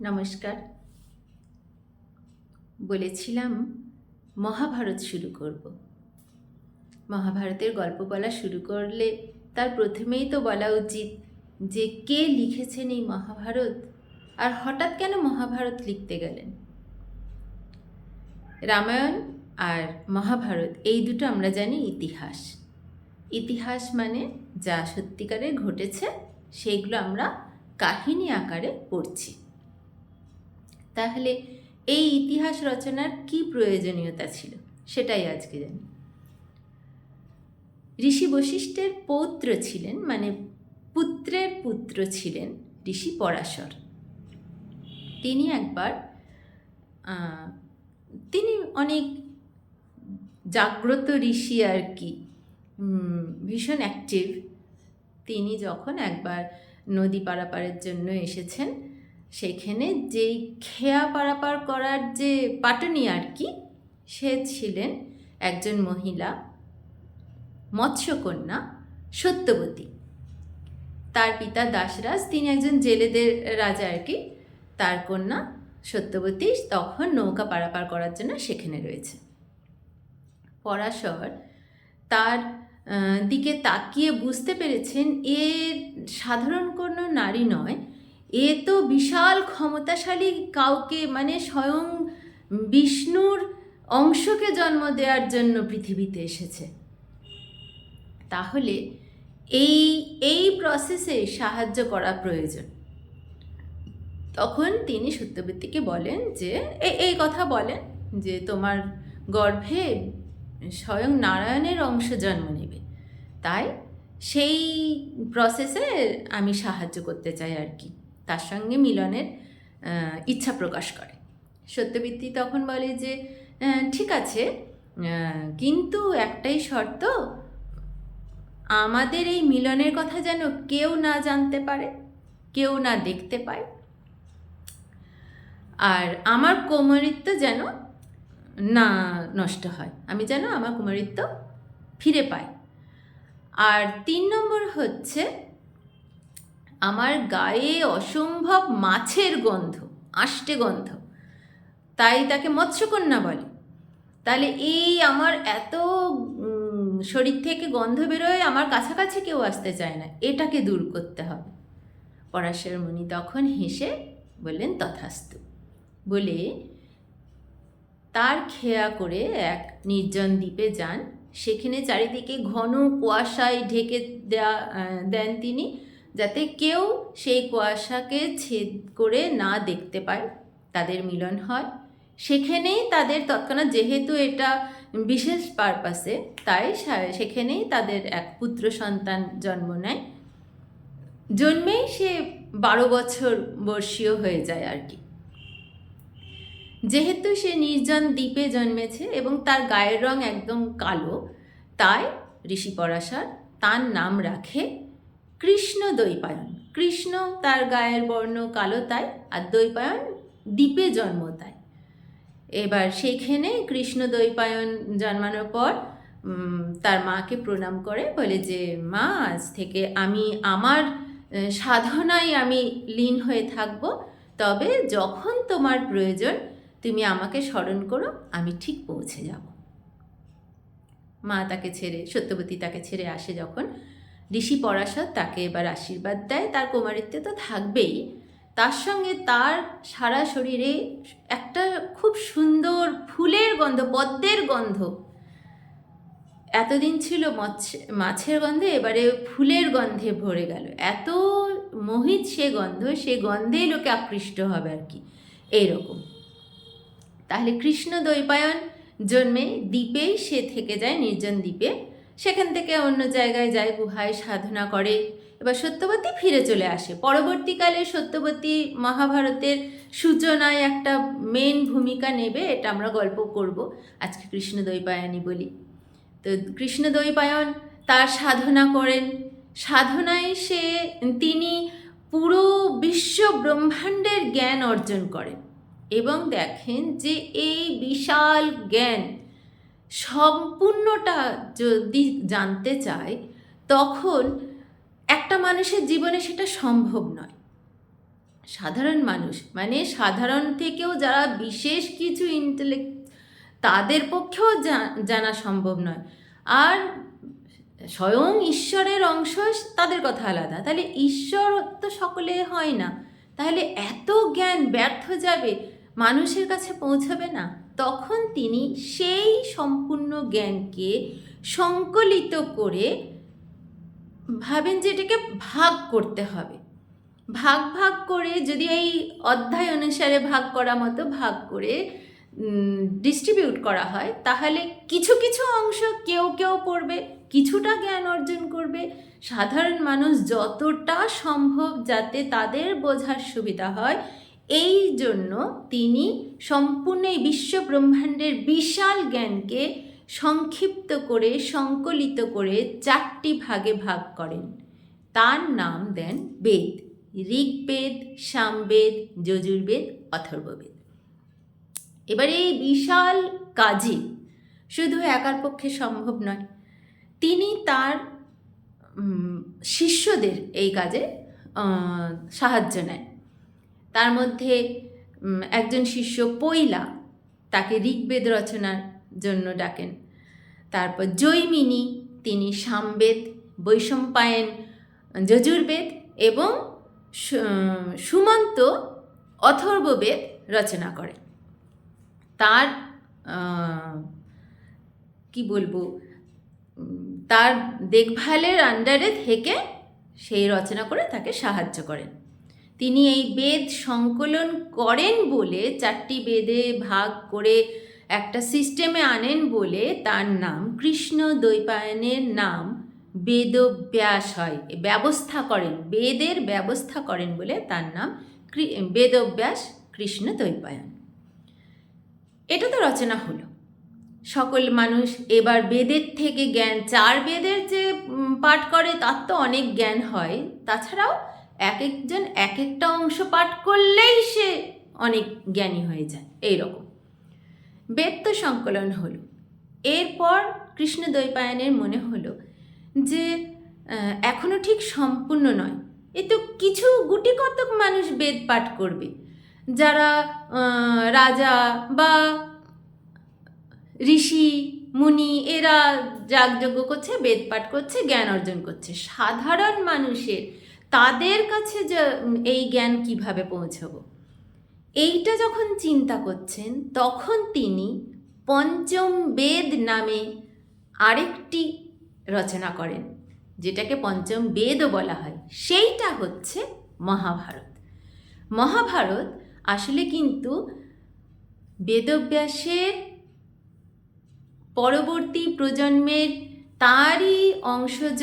নমস্কার। বলেছিলাম মহাভারত শুরু করব। মহাভারতের গল্প বলা শুরু করলে তার প্রথমেই তো বলা উচিত যে কে লিখেছেন এই মহাভারত আর হঠাৎ কেন মহাভারত লিখতে গেলেন? রামায়ণ আর মহাভারত এই দুটো আমরা জানি ইতিহাস। ইতিহাস মানে যা সত্যিকারে ঘটেছে, সেইগুলো আমরা কাহিনী আকারে পড়ছি। তাহলে এই ইতিহাস রচনার কি প্রয়োজনীয়তা ছিল? সেটাই আজকে জানি। ঋষি বশিষ্ঠের পৌত্র ছিলেন মানে পুত্রের পুত্র ছিলেন ঋষি পরাশর। তিনি একবার তিনি অনেক জাগ্রত ঋষি আর কি ভীষণ অ্যাক্টিভ তিনি যখন একবার নদী পারাপারের জন্য এসেছেন সেখানে যেই খেয়া পারাপার করার যে পাটনি আর কি, সে ছিলেন একজন মহিলা, মৎস্যকন্যা সত্যবতী। তার পিতা দাসরাজ, তিনি একজন জেলেদের রাজা আর কি। তার কন্যা সত্যবতী তখন নৌকা পারাপার করার জন্য সেখানে রয়েছে। পরাশর তার দিকে তাকিয়ে বুঝতে পেরেছেন এ সাধারণ কোনো নারী নয় এ তো বিশাল ক্ষমতাশালী কাউকে মানে স্বয়ং বিষ্ণুর অংশকে জন্ম দেওয়ার জন্য পৃথিবীতে এসেছে। তাহলে এই এই প্রসেসে সাহায্য করা প্রয়োজন। তখন তিনি সত্যবতীকে বলেন যে এই কথা বলেন যে তোমার গর্ভে স্বয়ং নারায়ণের অংশ জন্ম নেবে। তাই সেই প্রসেসে আমি সাহায্য করতে চাই আর কি। তার সঙ্গে মিলনের ইচ্ছা প্রকাশ করে। সত্যবৃত্তি তখন বলে যে ঠিক আছে কিন্তু একটাই শর্ত, আমাদের এই মিলনের কথা যেন কেউ না জানতে পারে, কেউ না দেখতে পায়। আর আমার কোমরিত্ব যেন না নষ্ট হয়, আমি যেন আমার কুমারিত্ব ফিরে পাই। আর তিন নম্বর হচ্ছে আমার গায়ে অসম্ভব মাছের গন্ধ, আষ্টে গন্ধ। তাই তাকে মৎস্যকন্যা বলে। তাহলে এই আমার এত শরীর থেকে গন্ধ বেরোয়, আমার কাছাকাছি কেউ আসতে চায় না। এটাকে দূর করতে হবে। পরাশর মুনি তখন হেসে বললেন, তথাস্তু। বলে তার খেয়া করে এক নির্জন দ্বীপে যান। সেখানে চারিদিকে ঘন কুয়াশায় ঢেকে দেয়া দেন তিনি। যাতে কেউ সেই কুয়াশাকে ছেদ করে না দেখতে পায়, তাদের মিলন হয়। সেখানেই তাদের তৎক্ষণাৎ, যেহেতু এটা বিশেষ পারপাসে তাই সেখানেই তাদের এক পুত্র সন্তান জন্ম নেয়। জন্মেই সে বারো বছর বর্ষীয় হয়ে যায় আর কি। যেহেতু সে নির্জন দ্বীপে জন্মেছে এবং তার গায়ের রং একদম কালো, তাই ঋষি পরাশর তার নাম রাখে কৃষ্ণ দৈপায়ন। কৃষ্ণ তার গায়ের বর্ণ কালো তাই, আর দৈপায়ন দ্বীপে জন্ম তাই। এবার সেখানে কৃষ্ণ দৈপায়ন জন্মানোর পর তার মাকে প্রণাম করে, বলে যে, মা, আজ থেকে আমি আমার সাধনায় আমি লীন হয়ে থাকব। তবে যখন তোমার প্রয়োজন, তুমি আমাকে স্মরণ করো, আমি ঠিক পৌঁছে যাব। মা তাকে ছেড়ে, সত্যবতী তাকে ছেড়ে আসে যখন ঋষি পরাশর তাকে এবার আশীর্বাদ দেয়, তার কুমারিত্বে তো থাকবেই। তার সঙ্গে তার সারা শরীরে একটা খুব সুন্দর ফুলের গন্ধ, পদ্মের গন্ধ। এতদিন ছিল মাছের গন্ধে, এবারে ফুলের গন্ধে ভরে গেল। এত মোহিত সে গন্ধ, সে গন্ধেই লোকে আকৃষ্ট হবে আর কি। এইরকম। তাহলে কৃষ্ণ দৈপায়ন জন্মে দ্বীপেই সে থেকে যায়, নির্জন দ্বীপে। সেখান থেকে অন্য জায়গায় যায় গুহায় সাধনা করে। এবার সত্যবতী ফিরে চলে আসে। পরবর্তীকালে সত্যবতী মহাভারতের সূচনায় একটা মেন ভূমিকা নেবে, এটা আমরা গল্প করব। আজকে কৃষ্ণ দৈপায়নই বলি। তো কৃষ্ণ দৈপায়ন তার সাধনা করেন। সাধনায় সে, তিনি পুরো বিশ্ব ব্রহ্মাণ্ডের জ্ঞান অর্জন করেন। এবং দেখেন যে এই বিশাল জ্ঞান সম্পূর্ণটা যদি জানতে চায়, তখন একটা মানুষের জীবনে সেটা সম্ভব নয়। সাধারণ মানুষ মানে সাধারণ থেকেও যারা বিশেষ কিছু ইন্টেলেক্ট তাদের পক্ষেও জানা সম্ভব নয়। আর স্বয়ং ঈশ্বরের অংশ তাদের কথা আলাদা। তাহলে ঈশ্বর তো সকলে হয় না। তাহলে এত জ্ঞান ব্যর্থ যাবে, মানুষের কাছে পৌঁছাবে না। তখন তিনি সেই সম্পূর্ণ জ্ঞানকে সংকলিত করে ভাবেন যে এটাকে ভাগ করতে হবে। ভাগ ভাগ করে যদি এই অধ্যায় অনুসারে ভাগ করা মতো ভাগ করে ডিস্ট্রিবিউট করা হয়, তাহলে কিছু কিছু অংশ কেউ কেউ পড়বে, কিছুটা জ্ঞান অর্জন করবে। সাধারণ মানুষ যতটা সম্ভব যাতে তাদের বোঝার সুবিধা হয় এই জন্য তিনি সম্পূর্ণ এই বিশ্ব ব্রহ্মাণ্ডের বিশাল জ্ঞানকে সংক্ষিপ্ত করে, সংকলিত করে চারটি ভাগে ভাগ করেন। তার নাম দেন বেদ। ঋগ্বেদ, সামবেদ, যজুর্বেদ, অথর্ববেদ। এবার এই বিশাল কাজে শুধু একার পক্ষে সম্ভব নয়, তিনি তার শিষ্যদের এই কাজে সাহায্য নেন। তার মধ্যে একজন শিষ্য পৈলা তাকে ঋগ্বেদ রচনার জন্য ডাকেন। তারপর জৈমিনী, তিনি সামবেদ, বৈশম্পায়ন, যজুর্বেদ এবং সুমন্ত অথর্ববেদ রচনা করেন। তার কি বলব, তার দেখভালের আন্ডারে থেকে সেই রচনা করে তাকে সাহায্য করেন। তিনি এই বেদ সংকলন করেন বলে, চারটি বেদে ভাগ করে একটা সিস্টেমে আনেন বলে তার নাম কৃষ্ণ দৈপায়নের নাম বেদব্যাস হয়। ব্যবস্থা করেন, বেদের ব্যবস্থা করেন বলে তার নাম বেদব্যাস কৃষ্ণ দৈপায়ন এটা তো রচনা হলো। সকল মানুষ এবার বেদের থেকে জ্ঞান, চার বেদের যে পাঠ করে তার তো অনেক জ্ঞান হয়। তাছাড়াও এক একজন এক একটা অংশ পাঠ করলেই সে অনেক জ্ঞানী হয়ে যায়। এই রকম বেদ তো সংকলন হলো। এরপর কৃষ্ণ দ্বৈপায়নের মনে হলো যে এখনও ঠিক সম্পূর্ণ নয়। এ তো কিছু গুটি কতক মানুষ বেদ পাঠ করবে। যারা রাজা বা ঋষি, মুনি, এরা যাগযজ্ঞ করছে, বেদ পাঠ করছে, জ্ঞান অর্জন করছে। সাধারণ মানুষের তাদের কাছে এই জ্ঞান কীভাবে পৌঁছাবো? এইটা যখন চিন্তা করছেন, তখন তিনি পঞ্চম বেদ নামে আরেকটি রচনা করেন, যেটাকে পঞ্চম বেদও বলা হয়। সেইটা হচ্ছে মহাভারত। মহাভারত আসলে কিন্তু বেদব্যাসের পরবর্তী প্রজন্মের তারই অংশজ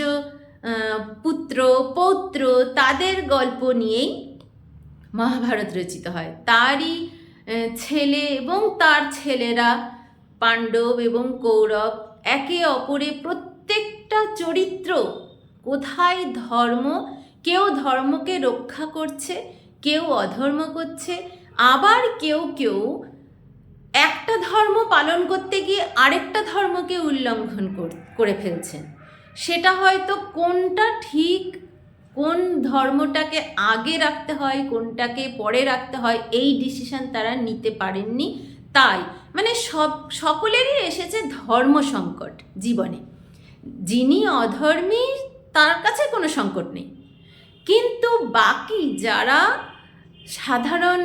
পুত্র, পৌত্র তাদের গল্প নিয়েই মহাভারত রচিত হয়। তারই ছেলে এবং তার ছেলেরা পাণ্ডব এবং কৌরব একে অপরে প্রত্যেকটা চরিত্র, কোথায় ধর্ম, কেউ ধর্মকে রক্ষা করছে, কেউ অধর্ম করছে, আবার কেউ কেউ একটা ধর্ম পালন করতে গিয়ে আরেকটা ধর্মকে উল্লঙ্ঘন কর- ফেলছেন। সেটা হয়তো কোনটা ঠিক, কোন ধর্মটাকে আগে রাখতে হয়, কোনটাকে পরে রাখতে হয়, এই ডিসিশন তারা নিতে পারেননি। তাই মানে সব, সকলেরই এসেছে ধর্ম সংকট জীবনে। যিনি অধর্মী, তার কাছে কোনো সংকট নেই। কিন্তু বাকি যারা সাধারণ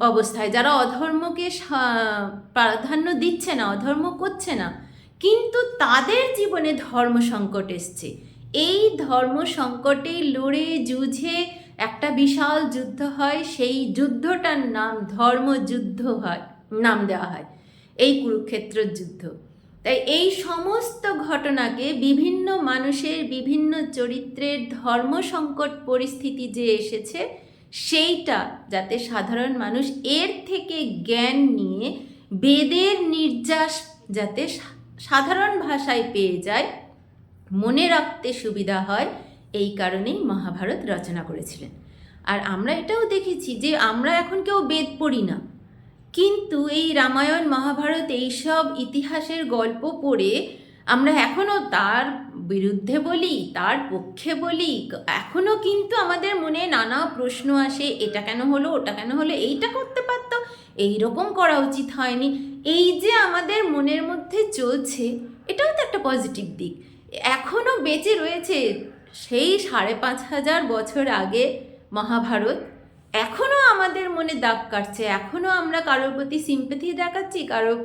অবস্থায়, যারা অধর্মকে প্রাধান্য দিচ্ছে না, অধর্ম করছে না কিন্তু তাদের জীবনে ধর্ম সংকট এসছে। এই ধর্ম সংকটে লড়ে, যুঝে একটা বিশাল যুদ্ধ হয়। সেই যুদ্ধটার নাম ধর্মযুদ্ধ হয়, নাম দেওয়া হয়। এই কুরুক্ষেত্র যুদ্ধ। তাই এই সমস্ত ঘটনাকে বিভিন্ন মানুষের বিভিন্ন চরিত্রের ধর্ম সংকট পরিস্থিতি যে এসেছে, সেইটা যাতে সাধারণ মানুষ এর থেকে জ্ঞান নিয়ে, বেদের নির্যাস যাতে সাধারণ ভাষায় পেয়ে যায়। মনে রাখতে সুবিধা হয়, এই কারণেই মহাভারত রচনা করেছিলেন। আর আমরা এটাও দেখেছি যে আমরা এখন কেউ বেদ পড়ি না। কিন্তু এই রামায়ণ, মহাভারত এইসব ইতিহাসের গল্প পড়ে আমরা এখনও তার বিরুদ্ধে বলি, তার পক্ষে বলি এখনও কিন্তু আমাদের মনে নানা প্রশ্ন আসে, এটা কেন হলো, ওটা কেন হলো, এইটা করতে এই রকম করা উচিত হয়নি। এই যে আমাদের মনের মধ্যে চলছে, এটাও তো একটা পজিটিভ দিক। এখনও বেঁচে রয়েছে সেই সাড়ে পাঁচ হাজার বছর আগে মহাভারত। এখনও আমাদের মনে দাগ কাটছে এখনও আমরা কারোর প্রতি সিম্পেথি দেখাচ্ছি, কারোর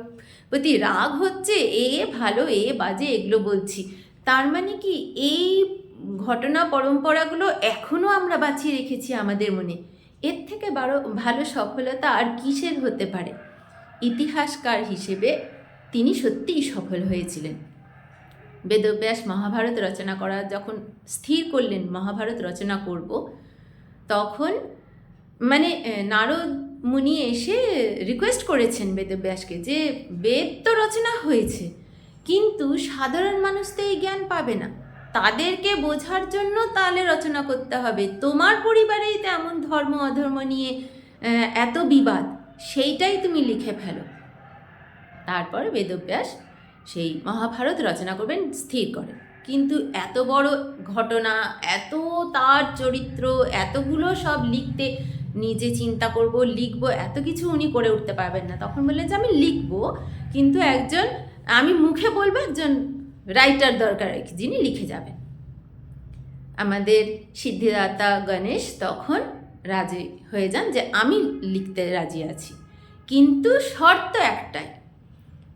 প্রতি রাগ হচ্ছে, এ ভালো, এ বাজে, এগুলো বলছি। তার মানে কি, এই ঘটনা পরম্পরাগুলো এখনও আমরা বাঁচিয়ে রেখেছি আমাদের মনে। এর থেকে বারো, ভালো সফলতা আর কিসের হতে পারে? ইতিহাসকার হিসেবে তিনি সত্যিই সফল হয়েছিলেন। বেদব্যাস মহাভারত রচনা করা, যখন স্থির করলেন মহাভারত রচনা করব, তখন মানে নারদ মুনি এসে রিকোয়েস্ট করেছেন বেদব্যাসকে যে, বেদ তো রচনা হয়েছে, কিন্তু সাধারণ মানুষ তো এই জ্ঞান পাবে না। তাদেরকে বোঝার জন্য তাহলে রচনা করতে হবে। তোমার পরিবারেই তো এমন ধর্ম, অধর্ম নিয়ে এত বিবাদ, সেইটাই তুমি লিখে ফেলো। তারপর বেদব্যাস সেই মহাভারত রচনা করবেন, স্থির করেন। কিন্তু এত বড় ঘটনা, এত তার চরিত্র, এতগুলো সব লিখতে নিজে চিন্তা করব, লিখব, এত কিছু উনি করে উঠতে পারবেন না। তখন বললেন যে, আমি লিখব, কিন্তু একজন, আমি মুখে বলব, একজন রাইটার দরকার যিনি লিখে যাবেন। আমাদের সিদ্ধিদাতা গণেশ তখন রাজি হয়ে যান যে আমি লিখতে রাজি আছি। কিন্তু শর্ত একটাই,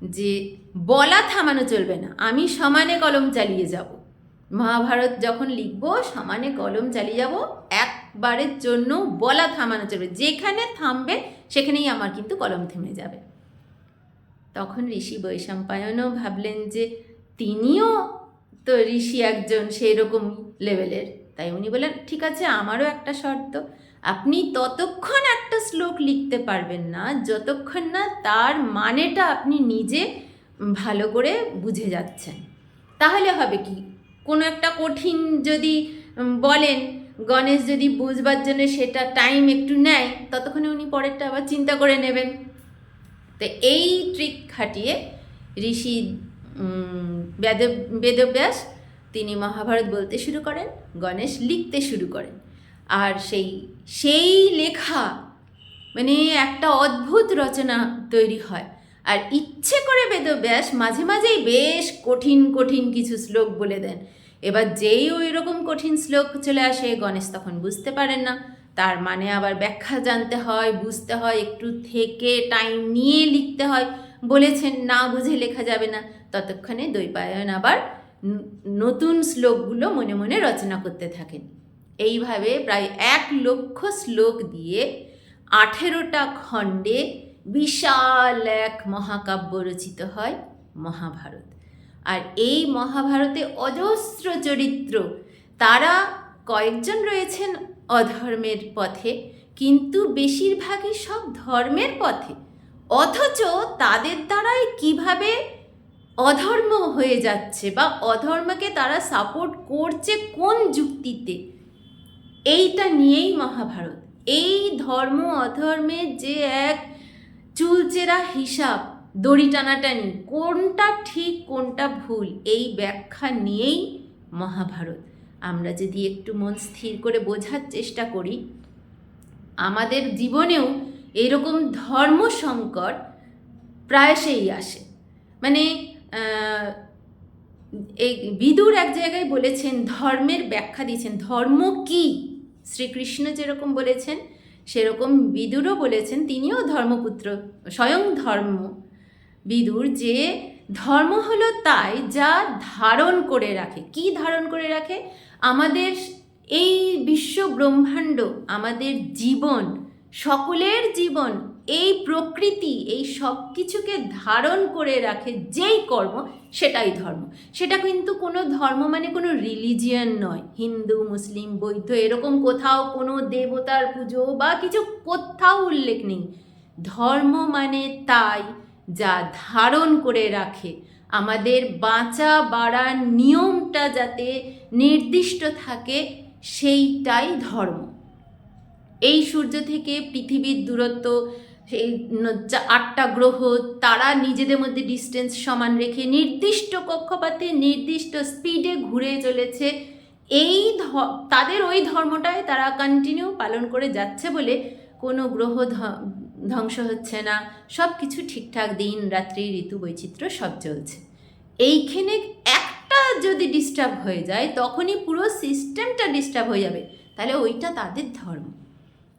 যে বলা থামানো চলবে না। আমি সমানে কলম চালিয়ে যাব। মহাভারত যখন লিখব, সমানে কলম চালিয়ে যাব, একবারের জন্য বলা থামানো চলবে। যেখানে থামবে, সেখানেই আমার কিন্তু কলম থেমে যাবে। তখন ঋষি বৈশাম্পায়নও ভাবলেন যে তিনিও তো ঋষি একজন সেই রকম লেভেলের তাই উনি বলেন ঠিক আছে, আমারও একটা শর্ত। আপনি ততক্ষণ একটা শ্লোক লিখতে পারবেন না, যতক্ষণ না তার মানেটা আপনি নিজে ভালো করে বুঝে যাচ্ছেন। তাহলে হবে কি, কোনো একটা কঠিন যদি বলেন, গণেশ যদি বুঝবার জন্য সেটা টাইম একটু নেয়, ততক্ষণে উনি পরেরটা আবার চিন্তা করে নেবেন। তো এই ট্রিক খাটিয়ে ঋষি বেদ, বেদব্যাস তিনি মহাভারত বলতে শুরু করেন, গণেশ লিখতে শুরু করেন। আর সেই সেই লেখা মানে একটা অদ্ভুত রচনা তৈরি হয়। আর ইচ্ছে করে বেদব্যাস মাঝে মাঝেই বেশ কঠিন কঠিন কিছু শ্লোক বলে দেন। এবার যেই ওই রকম কঠিন শ্লোক চলে আসে, গণেশ তখন বুঝতে পারেন না। তার মানে আবার ব্যাখ্যা জানতে হয়, বুঝতে হয়, একটু থেকে টাইম নিয়ে লিখতে হয়। বলেছেন, না বুঝে লেখা যাবে না। ততক্ষণে দৈপায়ন আবার নতুন শ্লোকগুলো মনে মনে রচনা করতে থাকেন। এইভাবে প্রায় এক লক্ষ শ্লোক দিয়ে আঠেরোটা খণ্ডে বিশাল এক মহাকাব্য রচিত হয় মহাভারত। আর এই মহাভারতে অজস্র চরিত্র। তারা কয়েকজন রয়েছেন অধর্মের পথে, কিন্তু বেশিরভাগই সব ধর্মের পথে। অথচ তাদের দ্বারাই কীভাবে অধর্ম হয়ে যাচ্ছে বা অধর্মকে তারা সাপোর্ট করছে কোন যুক্তিতে? এইটা নিয়েই মহাভারত। এই ধর্ম অধর্মের যে এক চুলচেরা হিসাব, দড়ি টানাটানি, কোনটা ঠিক, কোনটা ভুল, এই ব্যাখ্যা নিয়েই মহাভারত। আমরা যদি একটু মন স্থির করে বোঝার চেষ্টা করি, আমাদের জীবনেও এরকম ধর্ম সংকট প্রায়শই আসে। মানে এই বিদুর এক জায়গায় বলেছেন, ধর্মের ব্যাখ্যা দিয়েছেন। ধর্ম কি? শ্রীকৃষ্ণ যেরকম বলেছেন, সেরকম বিদুরও বলেছেন। তিনিও ধর্মপুত্র, স্বয়ং ধর্ম বিদুর যে ধর্ম হলো তাই যা ধারণ করে রাখে। কি ধারণ করে রাখে? আমাদের এই বিশ্ব ব্রহ্মাণ্ড, আমাদের জীবন সকলের জীবন এই প্রকৃতি, এই সব কিছুকে ধারণ করে রাখে যেই কর্ম, সেটাই ধর্ম। সেটা কিন্তু কোনো ধর্ম মানে কোনো রিলিজিয়ান নয়। হিন্দু, মুসলিম, বৌদ্ধ, এরকম কোথাও কোনো দেবতার পুজো বা কিছু কোথাও উল্লেখ নেই। ধর্ম মানে তাই যা ধারণ করে রাখে। আমাদের বাঁচা বাড়ার নিয়মটা যাতে নির্দিষ্ট থাকে, সেইটাই ধর্ম। এই সূর্য থেকে পৃথিবীর দূরত্ব চা- আটটা গ্রহ, তারা নিজেদের মধ্যে ডিস্টেন্স সমান রেখে নির্দিষ্ট কক্ষপাতে, নির্দিষ্ট স্পিডে ঘুরে চলেছে। এই তাদের ওই ধর্মটাই তারা কন্টিনিউ পালন করে যাচ্ছে বলে কোনো গ্রহ ধ্বংস হচ্ছে না। সব কিছু ঠিকঠাক দিন, রাত্রি, ঋতু, বৈচিত্র্য সব চলছে। এইখানে একটা যদি ডিস্টার্ব হয়ে যায়, তখনই পুরো সিস্টেমটা ডিস্টার্ব হয়ে যাবে। তাহলে ওইটা তাদের ধর্ম।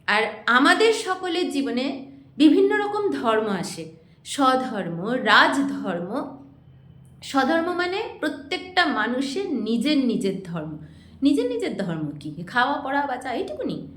আর আমাদের সকলের জীবনে বিভিন্ন রকম ধর্ম আসে। স্বধর্ম, রাজধর্ম। স্বধর্ম মানে প্রত্যেকটা মানুষের নিজের নিজের ধর্ম। নিজের নিজের ধর্ম কি? খাওয়া, পড়া, বাঁচা, এইটুকুনি।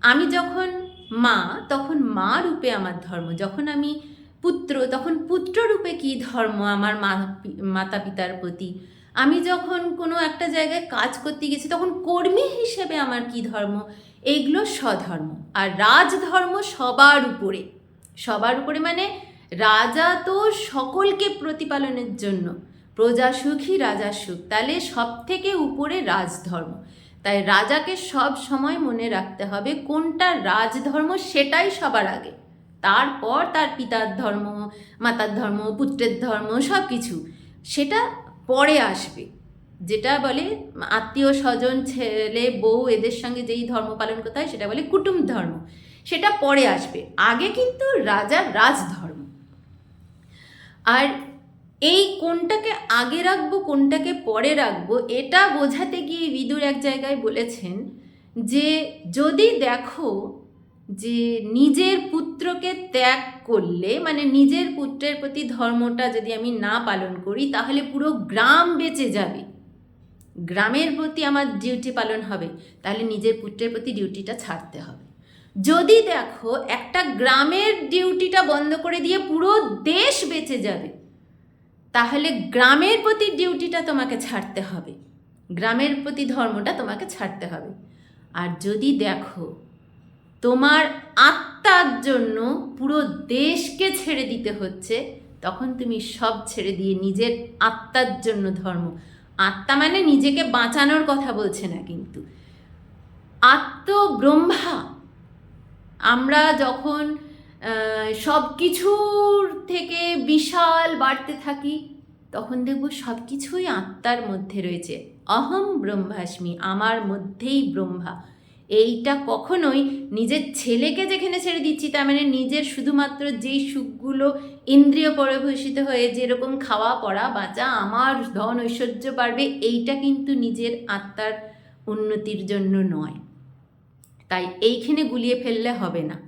আমি যখন মা, তখন মা রূপে আমার ধর্ম। যখন আমি পুত্র, তখন পুত্র রূপে কী ধর্ম আমার মা, মাতা পিতার প্রতি? আমি যখন কোনো একটা জায়গায় কাজ করতে গেছি, তখন কর্মী হিসেবে আমার কি ধর্ম? এইগুলো স্বধর্ম। আর রাজধর্ম সবার উপরে। সবার উপরে মানে রাজা তো সকলকে প্রতিপালনের জন্য। প্রজা সুখী, রাজা সুখ। তাহলে সব থেকে উপরে রাজধর্ম। তাই রাজাকে সব সময় মনে রাখতে হবে, কোনটা রাজধর্ম সেটাই সবার আগে। তারপর তার পিতার ধর্ম, মাতার ধর্ম, পুত্রের ধর্ম সব কিছু সেটা পরে আসবে। যেটা বলে আত্মীয় স্বজন, ছেলে, বউ এদের সঙ্গে যেই ধর্ম পালন করতে হয় সেটা বলে কুটুম ধর্ম। সেটা পরে আসবে। আগে কিন্তু রাজার রাজধর্ম। আর এই কোনটাকে আগে রাখব, কোনটাকে পরে রাখব, এটা বোঝাতে গিয়ে বিদুর এক জায়গায় বলেছেন যে, যদি দেখো যে নিজের পুত্রকে ত্যাগ করলে মানে নিজের পুত্রের প্রতি ধর্মটা যদি আমি না পালন করি, তাহলে পুরো গ্রাম বেঁচে যাবে। গ্রামের প্রতি আমার ডিউটি পালন হবে, তাহলে নিজের পুত্রের প্রতি ডিউটিটা ছাড়তে হবে। যদি দেখো, একটা গ্রামের ডিউটিটা বন্ধ করে দিয়ে পুরো দেশ বেঁচে যাবে, তাহলে গ্রামের প্রতি ডিউটিটা তোমাকে ছাড়তে হবে। গ্রামের প্রতি ধর্মটা তোমাকে ছাড়তে হবে। আর যদি দেখো, তোমার আত্মার জন্য পুরো দেশকে ছেড়ে দিতে হচ্ছে, তখন তুমি সব ছেড়ে দিয়ে নিজের আত্মার জন্য ধর্ম আত্মা মানে নিজেকে বাঁচানোর কথা বলছে না কিন্তু। আত্মব্রহ্মা। আমরা যখন সব কিছুর থেকে বিশাল বাড়তে থাকি, তখন দেখব সব কিছুই আত্মার মধ্যে রয়েছে। অহম ব্রহ্মাস্মি, আমার মধ্যেই ব্রহ্মা। এইটা কখনোই নিজের ছেলেকে যেখানে ছেড়ে দিচ্ছি, তার মানে নিজের শুধুমাত্র যেই সুখগুলো ইন্দ্রিয় পরিভূষিত হয়ে যেরকম খাওয়া, পড়া, বাঁচা, আমার ধন ঐশ্বর্য বাড়বে, এইটা কিন্তু নিজের আত্মার উন্নতির জন্য নয়। তাই এইখানে গুলিয়ে ফেললে হবে না।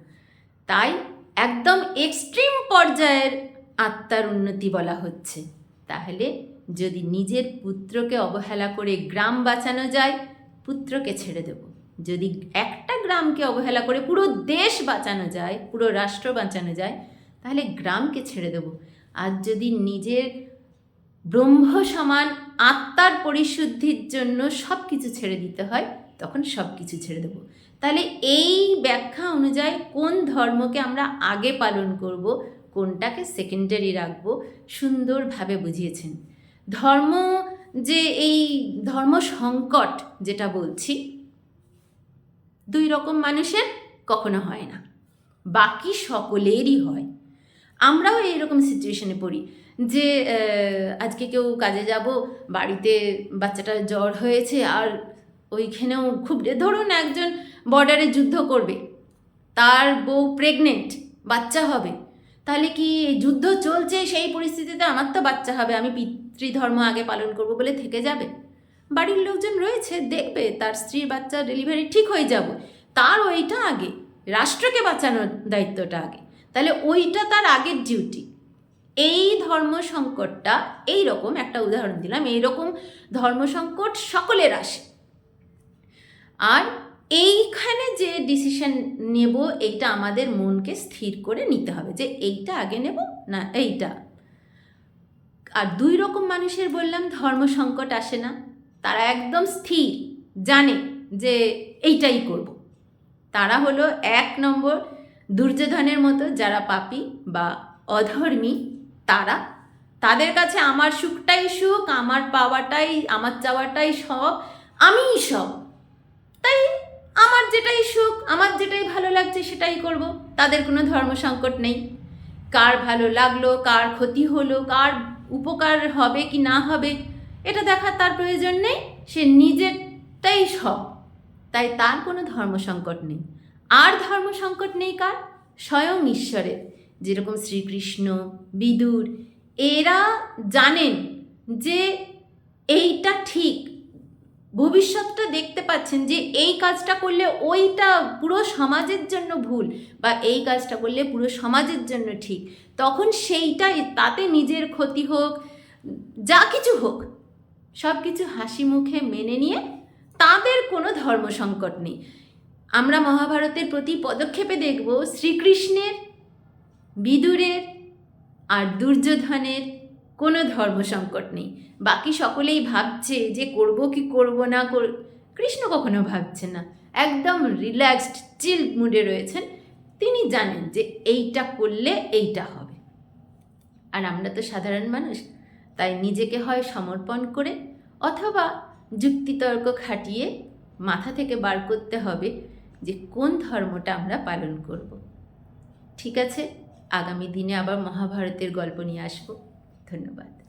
তাই একদম এক্সট্রিম পর্যায়ের আত্মার উন্নতি বলা হচ্ছে। তাহলে যদি নিজের পুত্রকে অবহেলা করে গ্রাম বাঁচানো যায়, পুত্রকে ছেড়ে দেব। যদি একটা গ্রামকে অবহেলা করে পুরো দেশ বাঁচানো যায়, পুরো রাষ্ট্র বাঁচানো যায়, তাহলে গ্রামকে ছেড়ে দেব। আর যদি নিজের ব্রহ্ম সমান আত্মার পরিশুদ্ধির জন্য সব কিছু ছেড়ে দিতে হয়, তখন সব কিছু ছেড়ে দেবো। তাহলে এই ব্যাখ্যা অনুযায়ী কোন ধর্মকে আমরা আগে পালন করব, কোনটাকে সেকেন্ডারি রাখব, সুন্দরভাবে বুঝিয়েছেন। ধর্ম যে এই ধর্ম সংকট, যেটা বলছি দুই রকম মানুষের কখনো হয় না। বাকি সকলেরই হয়। আমরাও এইরকম সিচুয়েশনে পড়ি যে আজকে কেউ কাজে যাব, বাড়িতে বাচ্চাটার জ্বর হয়েছে আর ওইখানেও খুব ধরুন একজন বর্ডারে যুদ্ধ করবে, তার বউ প্রেগনেন্ট বাচ্চা হবে, তাহলে কি যুদ্ধ চলছে? সেই পরিস্থিতিতে আমার তো বাচ্চা হবে, আমি পিতৃধর্ম আগে পালন করব বলে থেকে যাবে? বাড়ির লোকজন রয়েছে, দেখবে তার স্ত্রীর বাচ্চা ডেলিভারি ঠিক হয়ে যাব। তার ওইটা আগে, রাষ্ট্রকে বাঁচানোর দায়িত্বটা আগে। তাহলে ওইটা তার আগের ডিউটি এই ধর্ম সংকটটা, এই রকম একটা উদাহরণ দিলাম এইরকম ধর্ম সংকট সকলের আসে। আর এইখানে যে ডিসিশন নেব, এইটা আমাদের মনকে স্থির করে নিতে হবে যে এইটা আগে নেব না এইটা। আর দুই রকম মানুষের বললাম, ধর্ম সংকট আসে না। তারা একদম স্থির, জানে যে এইটাই করব। তারা হলো এক নম্বর দুর্যোধনের মতো যারা পাপি বা অধর্মী, তারা তাদের কাছে আমার সুখটাই সুখ, আমার পাওয়াটাই, আমার চাওয়াটাই সব, আমিই সব তাই আমার যেটাই সুখ, আমার যেটাই ভালো লাগছে সেটাই করব, তাদের কোনো ধর্ম সংকট নেই কার ভালো লাগল, কার ক্ষতি হলো, কার উপকার হবে কি না হবে এটা দেখার তার প্রয়োজন নেই, সে নিজেরটাই সব। তাই তার কোনো ধর্ম সংকট নেই। আর ধর্ম সংকট নেই কার? স্বয়ং ঈশ্বরের। যেরকম শ্রীকৃষ্ণ, বিদুর, এরা জানেন যে এইটা ঠিক। ভবিষ্যৎটা দেখতে পাচ্ছেন যে এই কাজটা করলে ওইটা পুরো সমাজের জন্য ভুল বা এই কাজটা করলে পুরো সমাজের জন্য ঠিক। তখন সেইটাই, তাতে নিজের ক্ষতি হোক, যা কিছু হোক সব কিছু হাসি মুখে মেনে নিয়ে তাদের কোনো ধর্ম সংকট নেই। আমরা মহাভারতের প্রতি পদক্ষেপে দেখব শ্রীকৃষ্ণের, বিদুরের আর দুর্যোধনের কোনো ধর্ম সংকট নেই। বাকি সকলেই ভাবছে যে করব কি করব না কর, কৃষ্ণ কখনো ভাবছে না। একদম রিল্যাক্সড চিল মুডে রয়েছেন। তিনি জানেন যে এইটা করলে এইটা হবে। আর আমরা তো সাধারণ মানুষ তাই নিজেকে হয় সমর্পণ করে অথবা যুক্তিতর্ক খাটিয়ে মাথা থেকে বার করতে হবে যে কোন ধর্মটা আমরা পালন করব। ঠিক আছে, আগামী দিনে আবার মহাভারতের গল্প নিয়ে আসব। ধন্যবাদ।